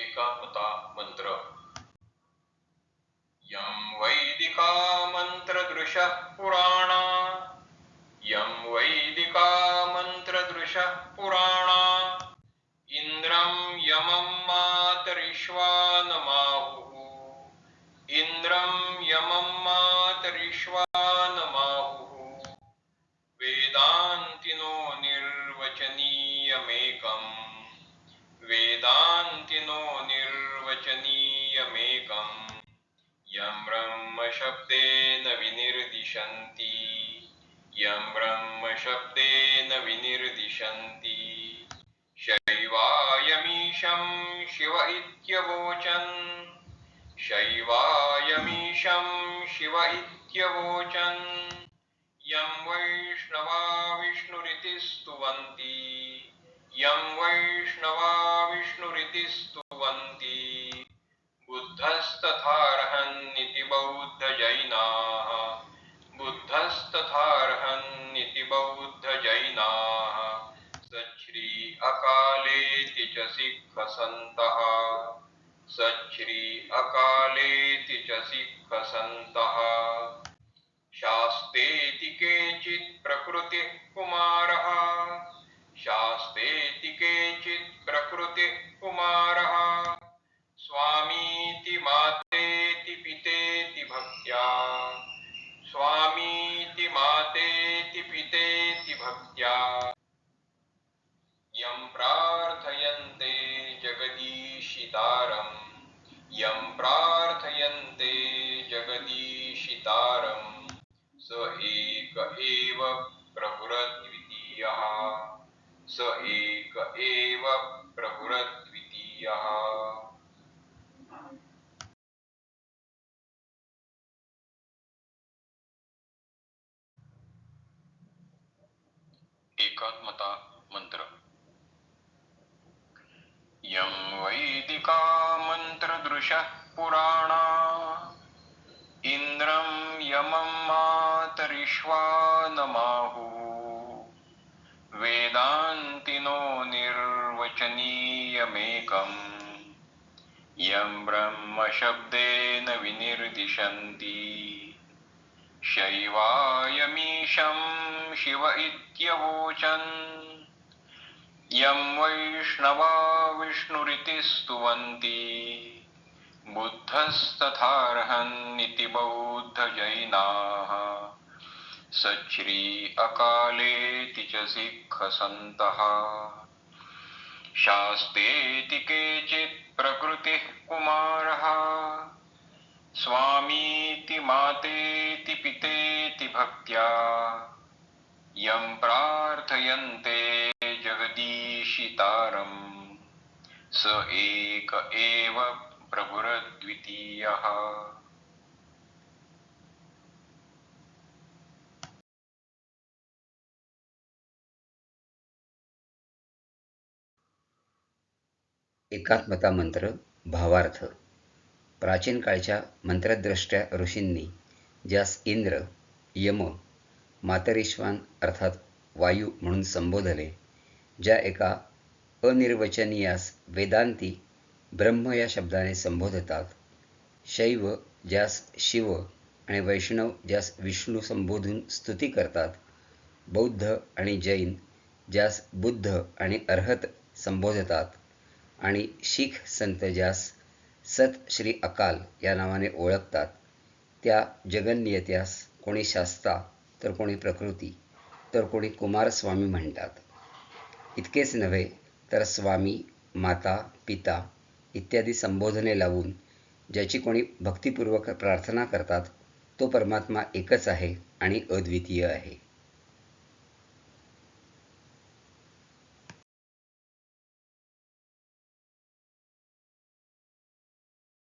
एकात्मता मंत्र यं वैदिका मन्त्रदृशः पुराणा यं वैदिका मन्त्रदृशः पुराणा इन्द्रं यमं मातरिश्वानमाहुः इन्द्रं यमं मातरिश्वानमाहुः वेदान्तिनो निर्वचनीयमेकम्। वेदान्तिनो निर्वचनीयमेकम्। यं ब्रह्मशब्देन विनिर्दिशन्ति। यं ब्रह्मशब्देन विनिर्दिशन्ति। शैवायमीशं शिव इत्यवोचन्। शैवायमीशं शिव इत्यवोचन्। यं वैष्णवा विष्णुरिति स्तुवन्ति। यं वैष्णवा विष्णुरिति स्तुवन्ति बुद्धस्तथार्हन्निति बौद्धजैनाः। बुद्धस्तथार्हन्निति बौद्धजैनाः। सच्छ्री अकालेति च सिक्खसन्तः। सच्छ्री अकालेति च सिक्खसन्तः। शास्तेति केचित् प्रकृतिः कुमारः। प्रकृतिः कुमारः स्वामीति मातेति पितेति भक्त्या। स्वामीति मातेति पितेति भक्त्या। यं प्रार्थयन्ते जगदीशितारम्। यं प्रार्थयन्ते जगदीशितारम्। स एक स एक एव प्रभुरद्वितीयः। एकात्मता मंत्र। यं वैदिका मन्त्रदृशः पुराणा। इन्द्रं यमं मातरिश्वानमाहुः वेदान्तिनो निर्वचनीयमेकम्। यं ब्रह्मशब्देन विनिर्दिशन्ति। शैवायमीशं शिव इत्यवोचन्। यं वैष्णवा विष्णुरिति स्तुवन्ति। बुद्धस्तथार्हन्निति बौद्धजैनाः। सच्छ्री अकालेति च सिक्खसन्तः। शास्तेति केचित् प्रकृतिः कुमारः। स्वामीति मातेति पितेति भक्त्या। यं प्रार्थयन्ते जगदीशितारम्। स एक एव प्रभुरद्वितीयः। एकात्मता मंत्र भावार्थ. प्राचीन काळच्या मंत्रद्रष्ट्या ऋषींनी ज्यास इंद्र यम मातरिश्वान अर्थात वायू म्हणून संबोधले ज्या एका अनिर्वचनीयास वेदांती ब्रह्म या शब्दाने संबोधतात शैव ज्यास शिव आणि वैष्णव ज्यास विष्णू संबोधून स्तुती करतात बौद्ध आणि जैन ज्यास बुद्ध आणि अर्हत संबोधतात. आणि शीख संत ज्यास सत श्री अकाल या नावाने ओळखतात त्या जगन्नियत्यास कोणी शास्ता तर कोणी प्रकृती तर कोणी कुमारस्वामी म्हणतात. इतकेच नव्हे तर स्वामी माता पिता इत्यादी संबोधने लावून ज्याची कोणी भक्तिपूर्वक प्रार्थना करतात तो परमात्मा एकच आहे आणि अद्वितीय आहे.